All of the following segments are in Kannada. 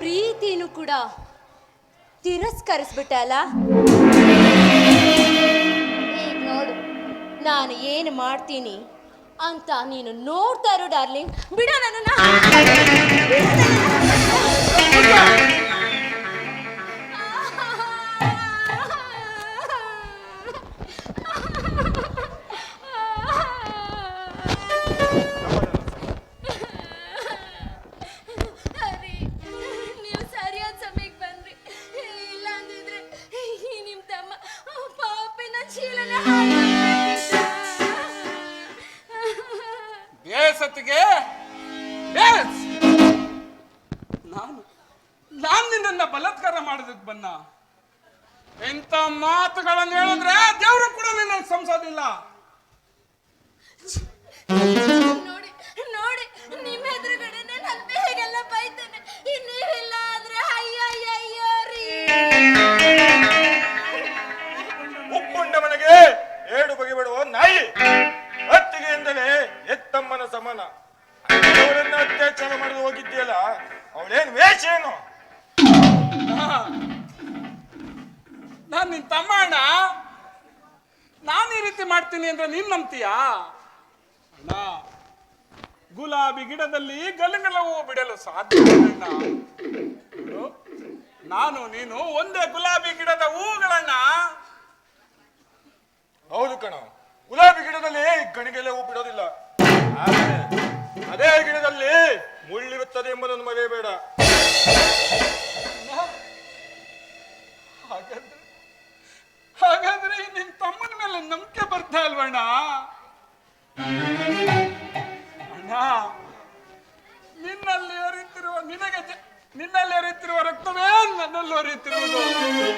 ಪ್ರೀತಿನೂ ಕೂಡ ತಿರಸ್ಕರಿಸ್ಬಿಟ್ಟೆ ಅಲ್ಲ ನೋಡು, ನಾನು ಏನು ಮಾಡ್ತೀನಿ ಅಂತ ನೀನು ನೋಡ್ತಾ ಇರು, ಡಾರ್ಲಿಂಗ್. ಬಿಡ ನನ್ನನ್ನ. ಮಾಡೋದಕ್ಕೆ ಬನ್ನ? ಎಂತ ಮಾತುಗಳನ್ನು ಹೇಳಿದ್ರೆ ದೇವರು ಕೂಡ ನಿನ್ನ ಸಂಸೋದಿಲ್ಲ ನೋಡಿ ನೋಡಿ ನಿಮ್ಮ ಎದುರುಗಡೆನೆ ನಾನು ಬೇಗೆಲ್ಲ ಬೈತೇನೆ. ಇನ್ ನೀವಿಲ್ಲ ಆದ್ರೆ ಅಯ್ಯೋ ಅಯ್ಯೋ ಅಯ್ಯೋ ರೀ. ಉಪ್ಪುಂಡ ಮನೆಗೆ ಏಡು ಬಗೆ ಬಿಡುವ ನಾಯಿ ಅತ್ತಿಗೆಯಿಂದಲೇ ಎತ್ತಮ್ಮನ ಸಮಾನ. ಅವರನ್ನ ಅತ್ಯಾಚಾರ ಮಾಡಲು ಹೋಗಿದ್ದೀಯಲ್ಲ ಅವಳೇನು ವೇಷ ಏನು? ನಾನು ನಿನ್ ತಮ್ಮ ಅಣ್ಣ ನಾನು ಈ ರೀತಿ ಮಾಡ್ತೀನಿ ಅಂದ್ರೆ ನೀನ್ ನಂಬ್ತೀಯಾ? ಅಣ್ಣ, ಗುಲಾಬಿ ಗಿಡದಲ್ಲಿ ಗಲಗಲ ಹೂವು ಬಿಡಲು ಸಾಧ್ಯ ನಾನು ನೀನು ಒಂದೇ ಗುಲಾಬಿ ಗಿಡದ ಹೂಗಳನ್ನ. ಹೌದು ಕಣ, ಗುಲಾಬಿ ಗಿಡದಲ್ಲಿ ಗಣಿಗೆಲೆ ಹೂ ಬಿಡೋದಿಲ್ಲ ಅದೇ ಗಿಡದಲ್ಲಿ ಮುಳ್ಳಿರುತ್ತದೆ ಎಂಬುದನ್ನು ಮರೆಯಬೇಡ. ನನ್ನಲ್ಲಿ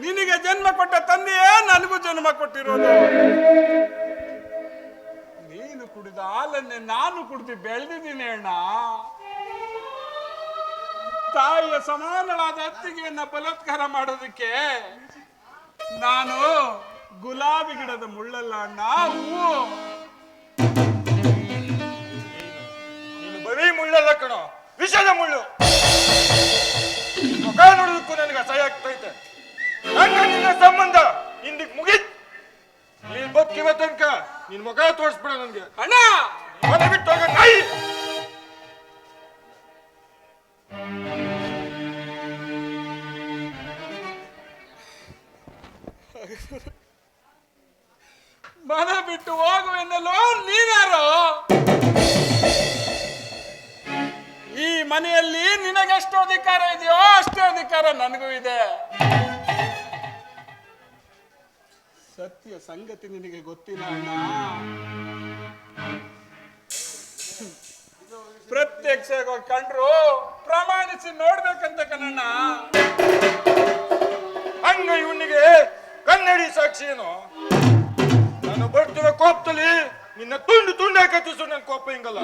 ನಿನಗೆ ಜನ್ಮ ಕೊಟ್ಟ ತಂದೆಯೇ ನನಗೂ ಜನ್ಮ ಕೊಟ್ಟಿರೋದು. ನೀನು ಕುಡಿದ ಹಾಲನ್ನೇ ನಾನು ಕುಡಿದು ಬೆಳೆದಿದ್ದೀನಿ ಅಣ್ಣ. ತಾಯಿಯ ಸಮಾನವಾದ ಅತ್ತಿಗೆಯನ್ನ ಬಲಾತ್ಕಾರ ಮಾಡೋದಕ್ಕೆ ನಾನು ಗುಲಾಬಿ ಗಿಡದ ಮುಳ್ಳಲ್ಲ ಅಣ್ಣ, ಹೂವು. ಬರೀ ಮುಳ್ಳಲ್ಲ ಕಣ, ವಿಷದ ಮುಳ್ಳು. ಮುಖ ನೋಡೋದಕ್ಕೂ ನನಗೆ ಅಸಹ್ಯ ಆಗ್ತೈತೆ. ನನ್ನ ನಿನ್ನ ಸಂಬಂಧ ಇಂದಿಗ್ ಮುಗೀತ್. ನೀನ್ ಬದುಕಿವ ತನಕ ನಿನ್ ಮುಖ ತೋರಿಸ್ಬಿಡ ನನ್ಗೆ. ಅಣ್ಣ! ಮನೆ ಬಿಟ್ಟು ಹೋಗ ನಾಯಿ ಮನೆ ಬಿಟ್ಟು ಹೋಗುವೆನ್ನಲ್ಲೋ ನೀನಾರೋ? ಮನೆಯಲ್ಲಿ ನಿನಗೆಷ್ಟು ಅಧಿಕಾರ ಇದೆಯೋ ಅಷ್ಟೇ ಅಧಿಕಾರ ನನಗೂ ಇದೆ. ಸತ್ಯ ಸಂಗತಿ ನಿನಗೆ ಗೊತ್ತಿಲ್ಲ ಅಣ್ಣ. ಪ್ರತ್ಯಕ್ಷ ಕಂಡ್ರು ಪ್ರಮಾಣಿಸಿ ನೋಡ್ಬೇಕಂತ ಕಣ್ಣ ಹಂಗ ಇವನಿಗೆ ಕನ್ನಡಿ ಸಾಕ್ಷಿ ಏನು? ನಾನು ಬರ್ತಿರೋ ಕೋಪದಲ್ಲಿ ನಿನ್ನ ತುಂಡು ತುಂಡು ಹಾಕತ್ತಿಸು ನನ್ನ ಕೋಪ ಹಿಂಗಲ್ಲ.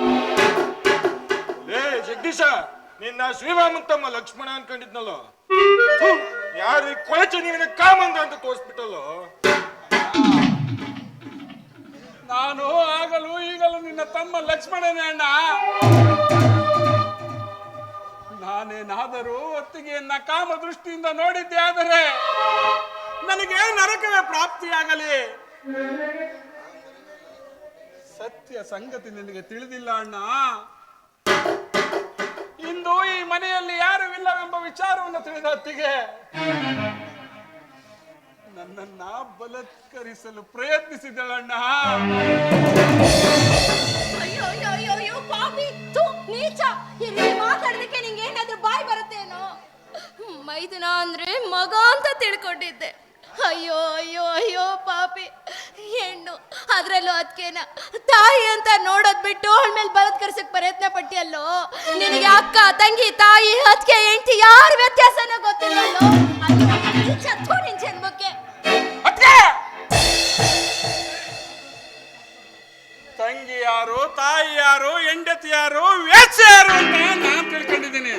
ಏ, ಜಗದೀಶ, ನಿನ್ನ ಶ್ರೀರಾಮಂತಮ್ಮ ಲಕ್ಷ್ಮಣ ಅನ್ಕೊಂಡಿದ್ನಲ್ಲ? ಯಾರು ಕೊಳಚೆ ನೀವಿನ ಕಾಮಂದ ಅಂತ ತೋರಿಸ್ಬಿಟ್ಟಲ್ಲೋ? ನಾನು ಆಗಲು ಈಗಲೂ ನಿನ್ನ ತಮ್ಮ ಲಕ್ಷ್ಮಣನೇ ಅಣ್ಣ. ನಾನೇನಾದರೂ ಒತ್ತಿಗೆಯನ್ನ ಕಾಮ ದೃಷ್ಟಿಯಿಂದ ನೋಡಿದ್ದೆ ಆದರೆ ನನಗೆ ನರಕವೇ ಪ್ರಾಪ್ತಿಯಾಗಲಿ. ಸತ್ಯ ಸಂಗತಿ ನಿನಗೆ ತಿಳಿದಿಲ್ಲ ಅಣ್ಣ. ಇಂದು ಈ ಮನೆಯಲ್ಲಿ ಯಾರು ಇಲ್ಲವೆಂಬ ವಿಚಾರವನ್ನು ತಿಳಿದ ಹೊತ್ತಿಗೆ ನನ್ನನ್ನ ಬಲತ್ಕರಿಸಲು ಪ್ರಯತ್ನಿಸಿದಳಣ್ಣ. ಅಯ್ಯೋ ಅಯ್ಯೋ ಅಯ್ಯೋ ಅಯ್ಯೋ, ಪಾಪಿ ತು ನೀಚ. ಇಲ್ಲಿ ಮಾತಾಡೋದಕ್ಕೆ ನಿಂಗೆ ಏನಾದ್ರೂ ಬಾಯ್ ಬರುತ್ತೇನೋ? ಮೈದುನ ಅಂದ್ರೆ ಮಗ ಅಂತ ತಿಳ್ಕೊಂಡಿದ್ದೆ. ಅಯ್ಯೋ ಅಯ್ಯೋ ಅಯ್ಯೋ, ಪಾಪಿ. ಹೆಣ್ಣು, ಅದ್ರಲ್ಲೂ ಅದಕ್ಕೇನ ತಾಯಿ ಅಂತ ನೋಡೋದ್ ಬಿಟ್ಟು ಅವಳ ಬಲತ್ಕರಿಸಕ್ ಪ್ರಯತ್ನ ಪಟ್ಟಿಯಲ್ಲೋ ನಿನಗೆ ಅಕ್ಕ, ತಂಗಿ, ತಾಯಿ ಅದಕ್ಕೆ ಹೆಂಡತಿ ಯಾರು ವ್ಯತ್ಯಾಸನ ಗೊತ್ತಿಲ್ಲಲ್ಲೋ? ಚತ್ತು ನಿನ್ ಜನ್ಮಕ್ಕೆ. ತಂಗಿ ಯಾರು, ತಾಯಿ ಯಾರು, ಹೆಂಡತಿ ಯಾರು ವ್ಯತ್ಯಾಸ ಯಾರು ಅಂತ ನಾನು ತಿಳ್ಕೊಂಡಿದ್ದೀನಿ.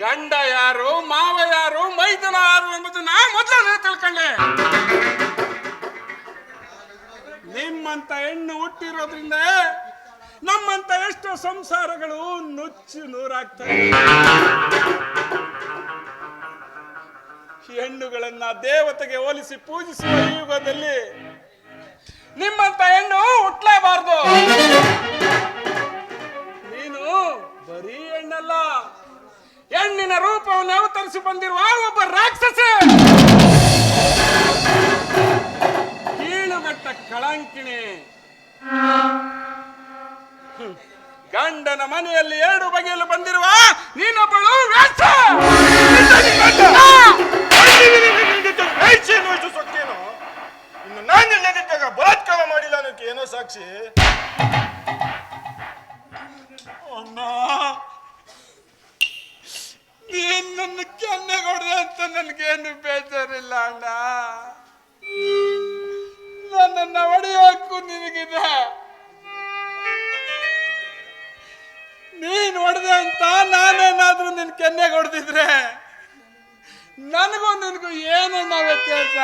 ಗಂಡ ಯಾರು, ಮಾವ ಯಾರು, ಮೈದನ ಯಾರು ಎಂಬುದು ನಾ ಮೊದಲ ತಿಳ್ಕೊಂಡೆ. ನಿಮ್ಮಂತ ಹೆಣ್ಣು ಹುಟ್ಟಿರೋದ್ರಿಂದ ನಮ್ಮಂತ ಎಷ್ಟೋ ಸಂಸಾರಗಳು ನುಚ್ಚು ನೂರಾಗ್ತವೆ. ಹೆಣ್ಣುಗಳನ್ನ ದೇವತೆಗೆ ಹೋಲಿಸಿ ಪೂಜಿಸುವ ಯುಗದಲ್ಲಿ ನಿಮ್ಮಂತ ಹೆಣ್ಣು ಹುಟ್ಲೇಬಾರ್ದು. ನೀನು ಬರೀ ಹೆಣ್ಣಲ್ಲ. ಹೆಣ್ಣಿನ ರೂಪವನ್ನು ಅವತರಿಸಿ ಬಂದಿರುವ ಒಬ್ಬ ರಾಕ್ಷಸ! ಕೀಳುಮಟ್ಟ ಕಳಂಕಿಣಿ. ಗಂಡನ ಮನೆಯಲ್ಲಿ ಎರಡು ಬಗೆಯಲ್ಲಿ ಬಂದಿರುವ ನೀನೊಬ್ಬಳು ಇನ್ನು ನಾನು ಇಲ್ಲದಿದ್ದಾಗ ಬಲಾತ್ಕಾರ ಮಾಡಿಲ್ಲ ಅನ್ನೋಕೆ ಏನೋ ಸಾಕ್ಷಿ ಅಣ್ಣ ನೀನ್ ನನ್ನ ಕೆನ್ನೆ ಹೊಡೆದೆ ಅಂತ ನನಗೇನು ಬೇಜಾರಿಲ್ಲ ಅಣ್ಣ. ನನ್ನನ್ನ ಹೊಡೆಯೋಕ್ಕೂ ನಿನಗಿದೆ. ನೀನ್ ಹೊಡೆದೆ ಅಂತ ನಾನೇನಾದ್ರೂ ನಿನ್ ಕೆನ್ನೆಗೆ ಹೊಡೆದಿದ್ರೆ ನನಗೂ ನಿನಗೂ ಏನನ್ನ ವ್ಯತ್ಯಾಸ?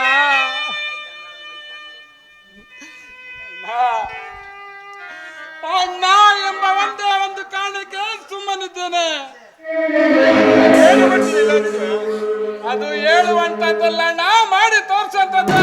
ಅಣ್ಣ, ಎಂಬ ಒಂದೇ ಒಂದು ಕಾರಣಕ್ಕೆ ಸುಮ್ಮನಿದ್ದೇನೆ? ಅದು ಹೇಳುವಂತದ್ದಲ್ಲ ನಾವು ಮಾಡಿ ತೋರ್ಸಂತದ್ದು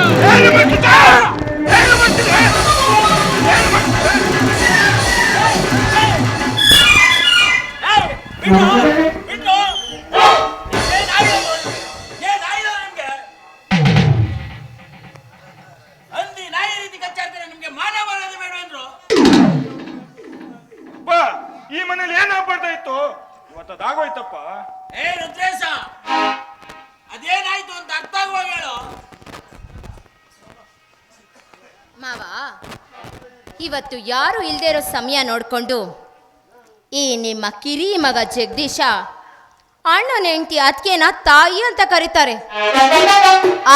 ಈ ಮನೇಲಿ ಏನಾಗ್ಬಾರ್ದ ಇತ್ತು ಇವತ್ತದಾಗೋಯ್ತಪ್ಪ. ಏ ರುದ್ರೇಶ ಅದೇನಾಯ್ತು ಅಂತ ಅರ್ಥ ಆಗುವಾಗ ಹೇಳು. ಮಾವ ಇವತ್ತು ಯಾರು ಇಲ್ದೇ ಇರೋ ಸಮಯ ನೋಡ್ಕೊಂಡು ಈ ನಿಮ್ಮ ಕಿರಿ ಮಗ ಜಗದೀಶ ಅಣ್ಣನ ಹೆಂಡತಿ ಅದಕ್ಕೇನ ತಾಯಿ ಅಂತ ಕರೀತಾರೆ.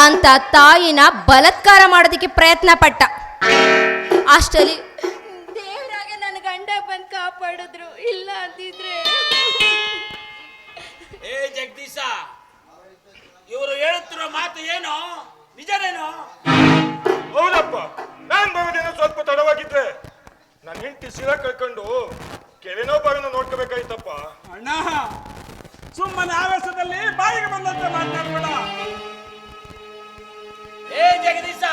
ಅಂತ ತಾಯಿನ ಬಲತ್ಕಾರ ಮಾಡೋದಕ್ಕೆ ಪ್ರಯತ್ನ ಪಟ್ಟ. ಅಷ್ಟಲ್ಲಿ ದೇವರಾಗೆ ನನ್ನ ಗಂಡ ಬಂದು ಕಾಪಾಡಿದ್ರು ಇಲ್ಲ ಅಂತಿದ್ರೆ ಏ ಜಗದೀಶ ಇವರು ಹೇಳುತ್ತಿರೋ ಮಾತು ಏನು? ನಿಜನೇನು? ಹೌದಪ್ಪ ನಾನ್ ಬರೋದೇನೋ ಸ್ವಲ್ಪ ತಡವಾಗಿದ್ರೆ ನನ್ನ ಹೆಂಡತಿ ಶಿರ ಕಳ್ಕೊಂಡು ಕೆರೆನೋ ಬಾವಿನ ನೋಡ್ಕೋಬೇಕಾಯ್ತಪ್ಪ. ಅಣ್ಣ ಸುಮ್ಮನೆ ಆವೇಶದಲ್ಲಿ ಬಾಯಿಗೆ ಬಂದಂತೆ ಮಾತಾಡ್ಬೇಡ. ಏ ಜಗದೀಶ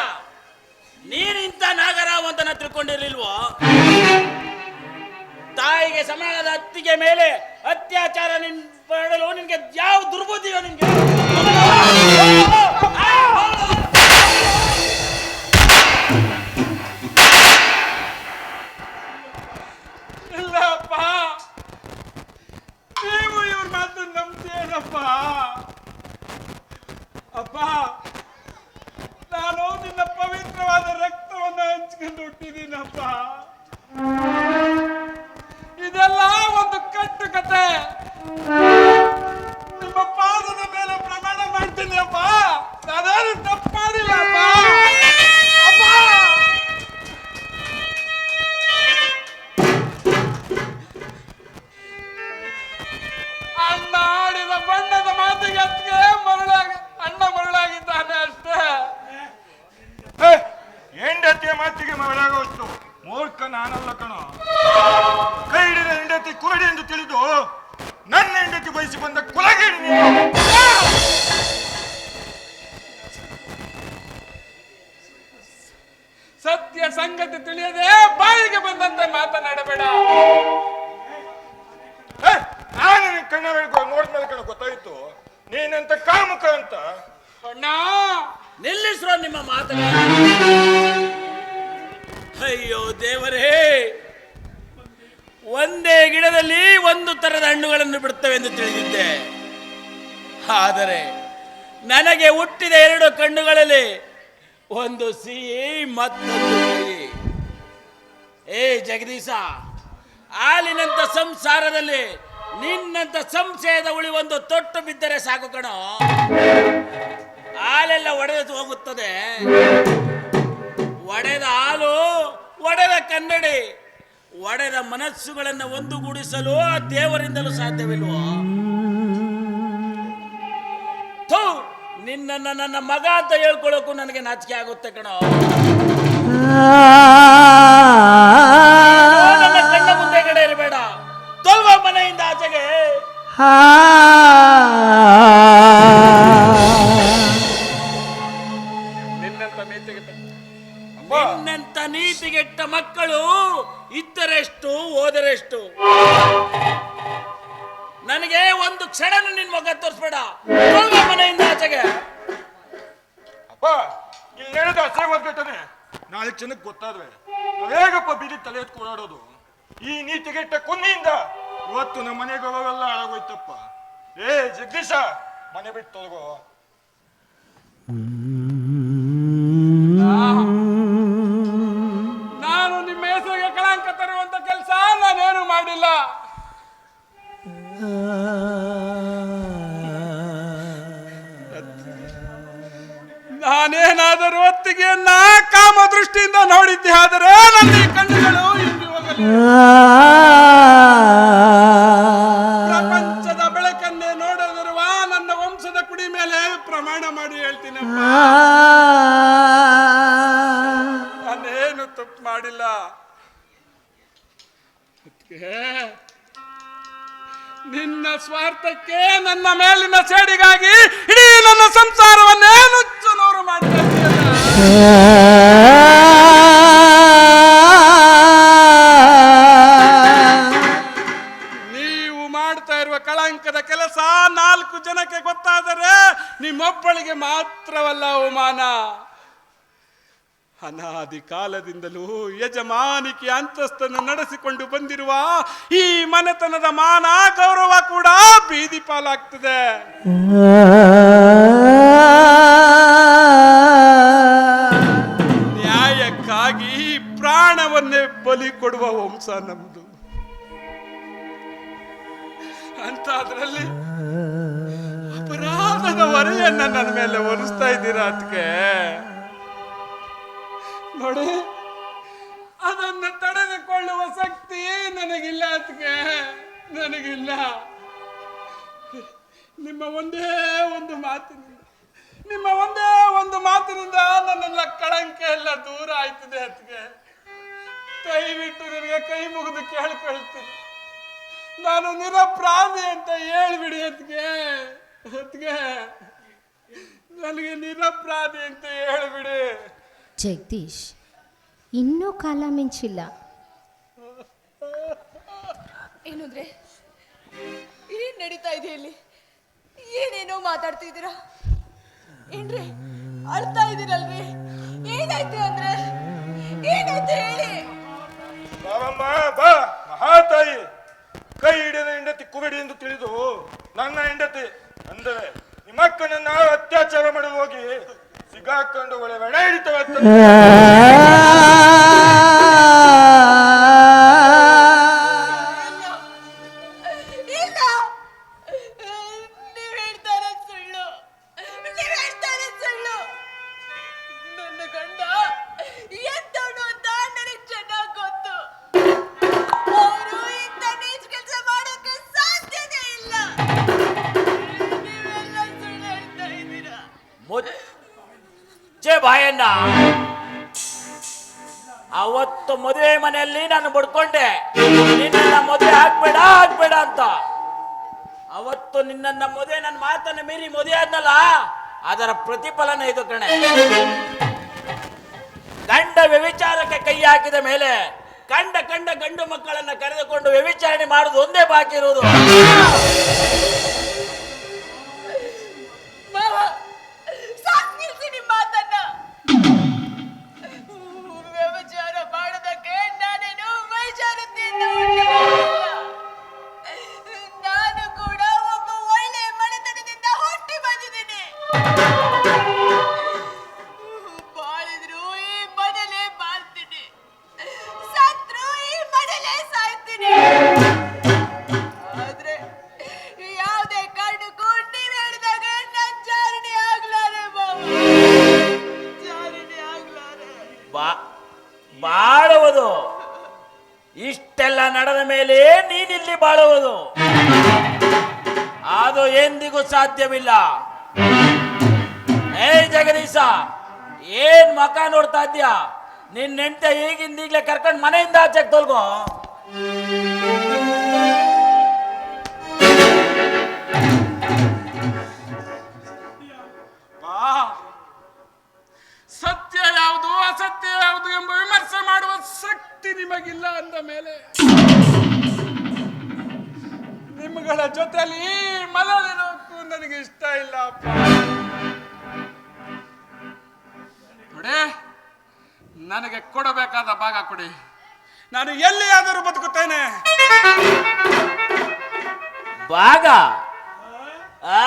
ನೀನಿಂತ ನಾಗರಾವಂತನ ತಿಳ್ಕೊಂಡಿರ್ಲಿಲ್ವೋ? ತಾಯಿಗೆ ಸಮಾಜದ ಹತ್ತಿಗೆ ಮೇಲೆ ಅತ್ಯಾಚಾರ ನಿನ್ ಮಾಡಲು ನಿನ್ಗೆ ಯಾವ ದುರ್ಬುದ್ಧಿಯೋ ನಿನ್ಗೆ ಮಾತು ಅಪ್ಪ, ನಾನು ಪವಿತ್ರವಾದ ರಕ್ತವನ್ನು ಹಂಚ್ಕೊಂಡು ಹುಟ್ಟಿದ್ದೀನಪ್ಪ. ಇದೆಲ್ಲ ಒಂದು ಕಟ್ಟು ಕತೆ. ನಿಮ್ಮ ಪಾದದ ಮೇಲೆ ಪ್ರಮಾಣ ಮಾಡ್ತೀನಿ ಅಪ್ಪ. ನಾನೇನು ತಪ್ಪು ಮಾಡಿಲ್ಲ ಅಪ್ಪ. ಅಣ್ಣ ಆಡಿದ ಬಣ್ಣದ ಮಾತಿಗೆ ಅತ್ತಿಗೆ ಮರಳಾಗ, ಅಣ್ಣ ಮರುಳಾಗಿದ್ದಾನೆ ಅಷ್ಟೇ. ಹೆಂಡತಿಯ ಮಾತಿಗೆ ಮಗಳಾಗೋಷ್ಟು ಮೂರ್ಖ ನಾನಲ್ಲ ಕಣ. ಕೈ ಹಿಡಿದ ಹೆಂಡತಿ ಕುರಡಿ ಎಂದು ತಿಳಿದು ನನ್ನ ಹೆಂಡತಿ ಬಯಸಿ ಬಂದ ಕುಲಗೇಡಿ ಸತ್ಯ ಸಂಗತಿ ತಿಳಿಯದೆ ಬಾಯಿಗೆ ಬಂದಂತೆ ಮಾತನಾಡಬೇಡ. ನಾನು ನಿನ್ ಕಣ್ಣ ನೋಡಿದ್ಮೇಲೆ ಕಣ ಗೊತ್ತಾಯ್ತು. ನೀನಂತ ಕಾಮುಕ ಅಂತ. ಅಣ್ಣ ನಿಲ್ಲಿಸ್ರೋ ನಿಮ್ಮ ಮಾತುಗಳು ಅಯ್ಯೋ ದೇವರೇ. ಒಂದೇ ಗಿಡದಲ್ಲಿ ಒಂದು ತರದ ಹಣ್ಣುಗಳನ್ನು ಬಿಡುತ್ತವೆ ಎಂದು ತಿಳಿದಿದ್ದೆ. ಆದರೆ ನನಗೆ ಹುಟ್ಟಿದ ಎರಡು ಕಣ್ಣುಗಳಲ್ಲಿ ಒಂದು ಸಿಹಿ, ಮತ್ತೊಂದು ಏ ಜಗದೀಶ, ಹಾಲಿನಂತ ಸಂಸಾರದಲ್ಲಿ ನಿನ್ನಂತ ಸಂಶಯದ ಉಳಿ ಒಂದು ತೊಟ್ಟು ಬಿದ್ದರೆ ಸಾಕು ಕಣೋ. ಹಾಲೆಲ್ಲ ಒಡೆದು ಹೋಗುತ್ತದೆ. ಒಡೆದ ಹಾಲು, ಒಡೆದ ಕನ್ನಡಿ. ಒಡೆದ ಮನಸ್ಸುಗಳನ್ನು ಒಂದುಗೂಡಿಸಲು ಆ ದೇವರಿಂದಲೂ ಸಾಧ್ಯವಿಲ್ವೋ? ನಿನ್ನ, ನನ್ನ ಮಗ ಅಂತ ಹೇಳ್ಕೊಳ್ಳೋಕು ನನಗೆ ನಾಚಿಕೆ ಆಗುತ್ತೆ ಕಣೋ. ನನ್ನ ಕಣ್ಣ ಮುಂದೆ ಕಡೆ ಇರಬೇಡ. ತೊಲ್ವ ಮನೆಯಿಂದ ಆಚೆಗೆ. ನಾವ್ ಹೇಗಪ್ಪ ಬೀದಿ ತಲೆ ಎತ್ ಓಡಾಡೋದು? ಈ ನೀತಿಗೆಟ್ಟ ಕೊನ್ನಿಯಿಂದ ಇವತ್ತು ನಮ್ಮ ಮನೆಗೆ ಹೋಗೋವೆಲ್ಲ ಹಾಳಾಗೋಯ್ತಪ್ಪ. ಏ, ಜಗದೀಶ, ಮನೆ ಬಿಟ್ಟು ತೊಲಗೋ. ನಾನೇನಾದರೂ ನಾ ಕಾಮ ದೃಷ್ಟಿಯಿಂದ ನೋಡಿದ್ದೆ, ಆದರೆ ನನ್ನ ಕಣ್ಣುಗಳು ಪ್ರಪಂಚದ ಬೆಳಕನ್ನೇ ನೋಡದಿರುವ ನನ್ನ ವಂಶದ ಕುಡಿ ಮೇಲೆ ಪ್ರಮಾಣ ಮಾಡಿ ಹೇಳ್ತೀನಿ ನಾನೇನು ತಪ್ಪು ಮಾಡಿಲ್ಲ. ನಿನ್ನ ಸ್ವಾರ್ಥಕ್ಕೆ ನನ್ನ ಮೇಲಿನ ಸೇಡಿಗಾಗಿ ಇಡೀ ನನ್ನ ಸಂಸಾರವನ್ನೇ ನೀವು ಮಾಡ್ತಾ ಇರುವ ಕಳಂಕದ ಕೆಲಸ ನಾಲ್ಕು ಜನಕ್ಕೆ ಗೊತ್ತಾದರೆ ನಿಮ್ಮೊಬ್ಬಳಿಗೆ ಮಾತ್ರವಲ್ಲ ಅವಮಾನ. ಅನಾದಿ ಕಾಲದಿಂದಲೂ ಯಜಮಾನಿಕೆ ಅಂತಸ್ತನ್ನು ನಡೆಸಿಕೊಂಡು ಬಂದಿರುವ ಈ ಮನೆತನದ ಮಾನ ಗೌರವ ಕೂಡ ಬೀದಿ ಪಾಲಾಗ್ತದೆ. ಬಲಿ ಕೊಡುವ ವಂಶ ನಮ್ದು. ಅಂತ ಅದರಲ್ಲಿ ಅಪರಾಧದ ಹೊರೆಯನ್ನ ನನ್ನ ಮೇಲೆ ಒರೆಸ್ತಾ ಇದ್ದೀರಾ ಅದಕ್ಕೆ ನೋಡಿ, ಅದನ್ನ ತಡೆದುಕೊಳ್ಳುವ ಶಕ್ತಿ ನನಗಿಲ್ಲ ಅದಕ್ಕೆ ನನಗಿಲ್ಲ. ನಿಮ್ಮ ಒಂದೇ ಒಂದು ಮಾತಿನಿಂದ, ನಿಮ್ಮ ಒಂದೇ ಒಂದು ಮಾತಿನಿಂದ ನನ್ನೆಲ್ಲ ಕಳಂಕ ಎಲ್ಲ ದೂರ ಆಯ್ತದೆ ಅದಕ್ಕೆ ದಯವಿಟ್ಟು ನಿನಗೆ ಕೈ ಮುಗಿದು ಕೇಳ್ಕೊಳ್ತೀನಿ. ನಾನು ನಿರಪರಾಧಿ ಅಂತ ಹೇಳ್ಬಿಡಿ ಅದ್ಗೆ ಅದ್ಗೆ ನನಗೆ ನಿರಪರಾಧಿ ಅಂತ ಹೇಳ್ಬಿಡಿ. ಜಗದೀಶ್ ಇನ್ನೂ ಕಾಲ ಮಿಂಚಿಲ್ಲ. ಏನಂದ್ರೆ ಏನ್ ನಡೀತಾ ಇದೆ ಇಲ್ಲಿ? ಏನೇನೋ ಮಾತಾಡ್ತಿದ್ದೀರಾ ಏನ್ರಿ ಅಳ್ತಾ ಇದ್ದೀರಲ್ರಿ? ಏನಾಯ್ತು ಅಂದ್ರೆ? ಏನಾಯ್ತು ಹೇಳಿ? ಬಾರಮ್ಮ ಬಾ, ಮಹಾತಾಯಿ. ಕೈ ಹಿಡಿದ ಹೆಂಡತಿ ಕುಬಿಡಿ ಎಂದು ತಿಳಿದು ನನ್ನ ಹೆಂಡತಿ ಅಂದರೆ ನಿಮ್ಮಕ್ಕನನ್ನ ಅತ್ಯಾಚಾರ ಮಾಡಿ ಹೋಗಿ ಸಿಗಾಕೊಂಡು ಒಳ್ಳೆ ಬೆಣ ಹಿಡಿತವೆ ಅದರ ಪ್ರತಿಫಲನ ಇದು ಕಣೆ. ಗಂಡ ವ್ಯವಿಚಾರಕ್ಕೆ ಕೈ ಹಾಕಿದ ಮೇಲೆ ಕಂಡ ಕಂಡ ಗಂಡು ಮಕ್ಕಳನ್ನ ಕರೆದುಕೊಂಡು ವ್ಯವಿಚಾರಣೆ ಮಾಡುವುದು ಒಂದೇ ಬಾಕಿ ಇರುವುದು. ಬಾಳುವುದು. ಇಷ್ಟೆಲ್ಲ ನಡೆದ ಮೇಲೆ ನೀನಿಲ್ಲಿ ಬಾಳುವುದು. ಅದು ಎಂದಿಗೂ ಸಾಧ್ಯವಿಲ್ಲ. ಏ ಜಗದೀಶ, ಏನ್ ಮಕ ನೋಡ್ತಾ ಇದ್ಯ ನಿನ್ನ ಹೆಂಡತಿ ಈಗಿಂದೀಗ್ಲೇ ಕರ್ಕೊಂಡು ಮನೆಯಿಂದ ಆಚೆಗೆ ತೊಲ್ಗೋ. ಯಾವುದು ಅಸತ್ಯ, ಯಾವುದು ಎಂಬ ವಿಮರ್ಶೆ ಮಾಡುವ ಶಕ್ತಿ ನಿಮಗಿಲ್ಲ ಅಂದ ಮೇಲೆ ನಿಮ್ಮಗಳ ಜೊತೆಯಲ್ಲಿ ಮಲಳಿರೋಕ್ಕೂ ನನಗೆ ಇಷ್ಟ ಇಲ್ಲ ಅಪ್ಪ. ಕೊಡೆ, ನನಗೆ ಕೊಡಬೇಕಾದ ಭಾಗ ಕೊಡಿ. ನಾನು ಎಲ್ಲಿಯಾದರೂ ಬದುಕುತ್ತೇನೆ. ಭಾಗ? ಆ?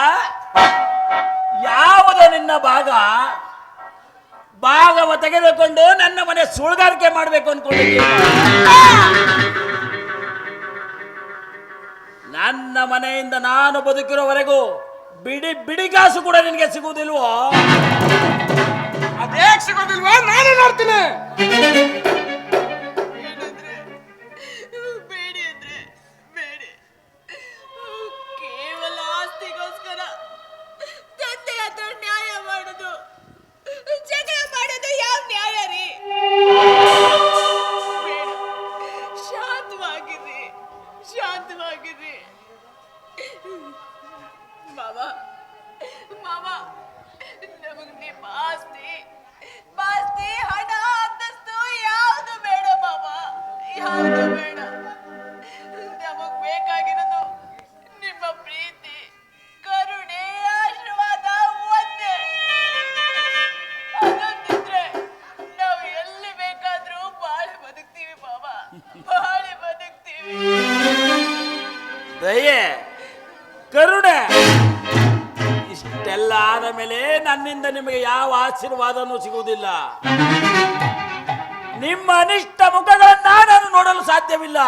ಯಾವುದು ನಿನ್ನ ಭಾಗ? ಭಾಗವ ತೆಗೆದುಕೊಂಡು ನನ್ನ ಮನೆ ಸುಳ್ಗಾರಿಕೆ ಮಾಡಬೇಕು ಅನ್ಕೊಂಡಿದ್ದೀನಿ. ನನ್ನ ಮನೆಯಿಂದ ನಾನು ಬದುಕಿರೋವರೆಗೂ ಬಿಡಿ ಬಿಡಿ ಕಾಸು ಕೂಡ ನಿನಗೆ ಸಿಗುವುದಿಲ್ವೋ? ಅದೇ ಸಿಗೋದಿಲ್ವೋ? ನಾನೇ ನೋಡ್ತೀನಿ. ಶಾಂತವಾಗಿರಿ ಶಾಂತವಾಗಿರಿ ಮಾವ ಮಾವ ನಮಗ್ ಹಣ ಅಂತಸ್ತು ಯಾವುದು ಬೇಡ ಮಾವ. ಯಾವುದು ಬೇಡ. ಕರುಣೆ. ಇಷ್ಟೆಲ್ಲ ಆದ ಮೇಲೆ ನನ್ನಿಂದ ನಿಮಗೆ ಯಾವ ಆಶೀರ್ವಾದನೂ ಸಿಗುವುದಿಲ್ಲ. ನಿಮ್ಮ ಅನಿಷ್ಟ ಮುಖಗಳನ್ನ ನಾನು ನೋಡಲು ಸಾಧ್ಯವಿಲ್ಲ.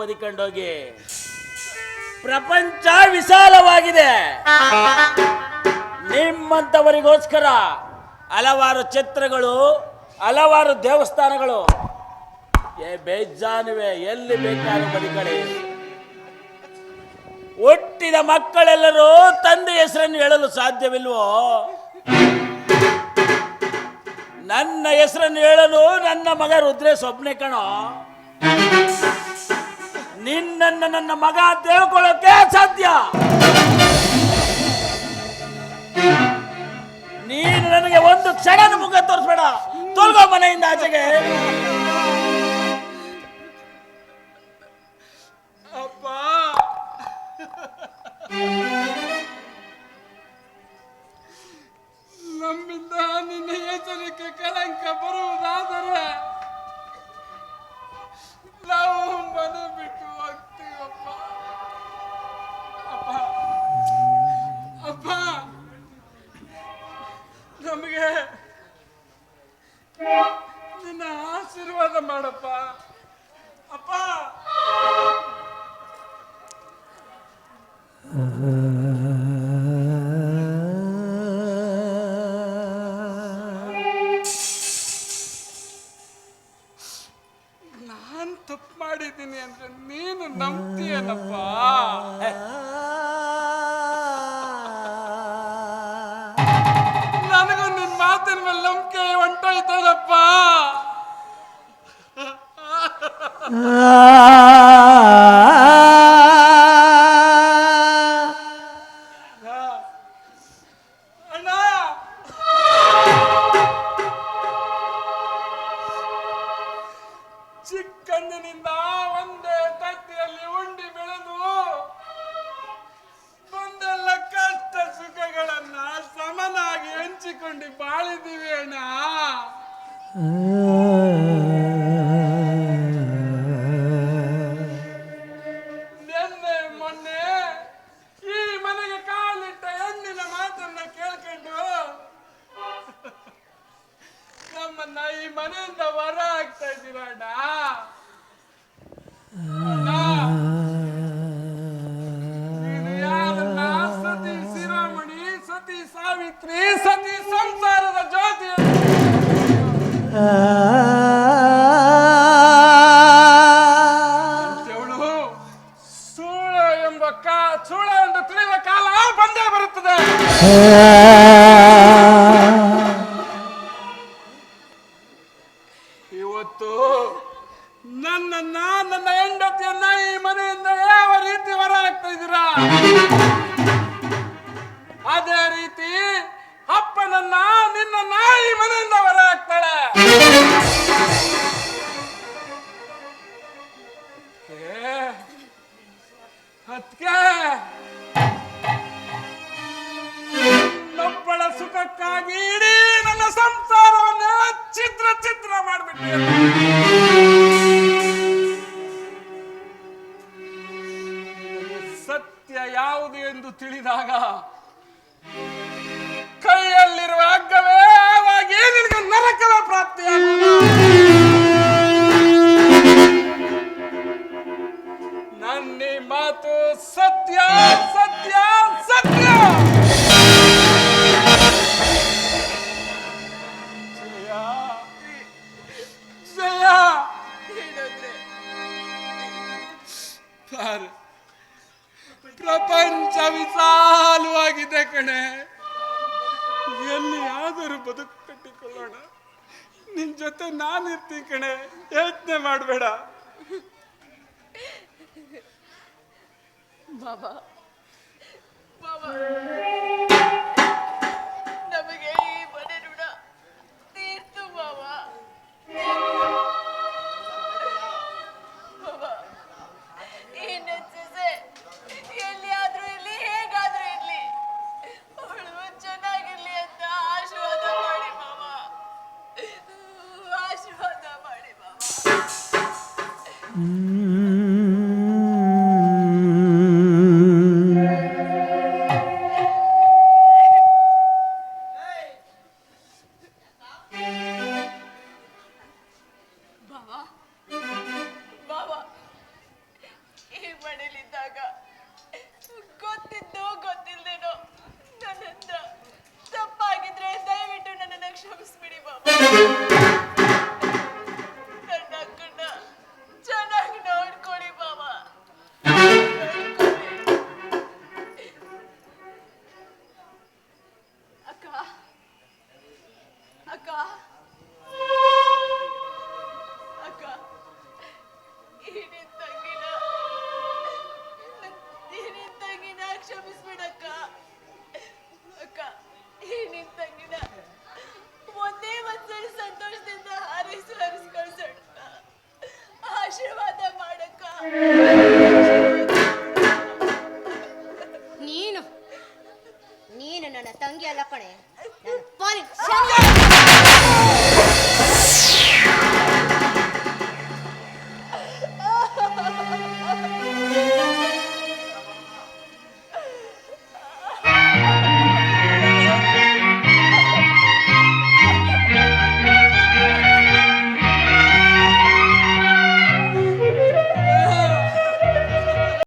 ಬದಿಕೊಂಡೋಗಿ. ಪ್ರಪಂಚ ವಿಶಾಲವಾಗಿದೆ. ನಿಮ್ಮಂಥವರಿಗೋಸ್ಕರ ಹಲವಾರು ಚಿತ್ರಗಳು ಹಲವಾರು ದೇವಸ್ಥಾನಗಳು. ಏ ಬೇಜಾನುವೆ, ಎಲ್ಲಿ ಬೇಕಾದ್ರೂ ಬದುಕಳಿ ಹುಟ್ಟಿದ ಮಕ್ಕಳೆಲ್ಲರೂ ತಂದೆ ಹೆಸರನ್ನು ಹೇಳಲು ಸಾಧ್ಯವಿಲ್ವೋ? ನನ್ನ ಹೆಸರನ್ನು ಹೇಳಲು ನನ್ನ ಮಗ ರುದ್ರೇಶ್ ಸ್ವಪ್ನೆ ಕಣೋ. ನಿನ್ನನ್ನು ನನ್ನ ಮಗ ತಿಳ್ಕೊಳ್ಳೋಕೆ ಸಾಧ್ಯ. ನೀನು ನನಗೆ ಒಂದು ಕ್ಷಣನ ಮುಖ ತೋರಿಸ್ಬೇಡ. ತೊಳ್ಗೋ ಮನೆಯಿಂದ ಆಚೆಗೆ. ಅಪ್ಪ. ಮಾತಿನ ಮೇಲೆ ನಂಬಿಕೆ ಹೊಂಟೋಯ್ತದಪ್ಪ ನಮ್ಮನ್ನ ಈ ಮನೆಯಿಂದ ಹೊರ ಆಗ್ತಾ ಇದ್ದೀರ ಅಣ್ಣ? ಸತಿ ಸಾವಿತ್ರಿ, ಸತಿ ಸಂಸಾರದ ಜ್ಯೋತಿ ಸೂಳ ಎಂಬ ಕಾ ಸೂಳ ಎಂದು ತಿಳಿದ ಕಾಲ ಬಂದೇ ಬರುತ್ತದೆ. ಬದುಕು ಕಟ್ಟಿಕೊಳ್ಳೋಣ ನಿನ್ ಜೊತೆ ನಾನು ಇರ್ತೀನಿ ಕಣೆ. ಯೋಚನೆ ಮಾಡಬೇಡ. ಬಾಬಾ. ಬಾಬಾ. Mm.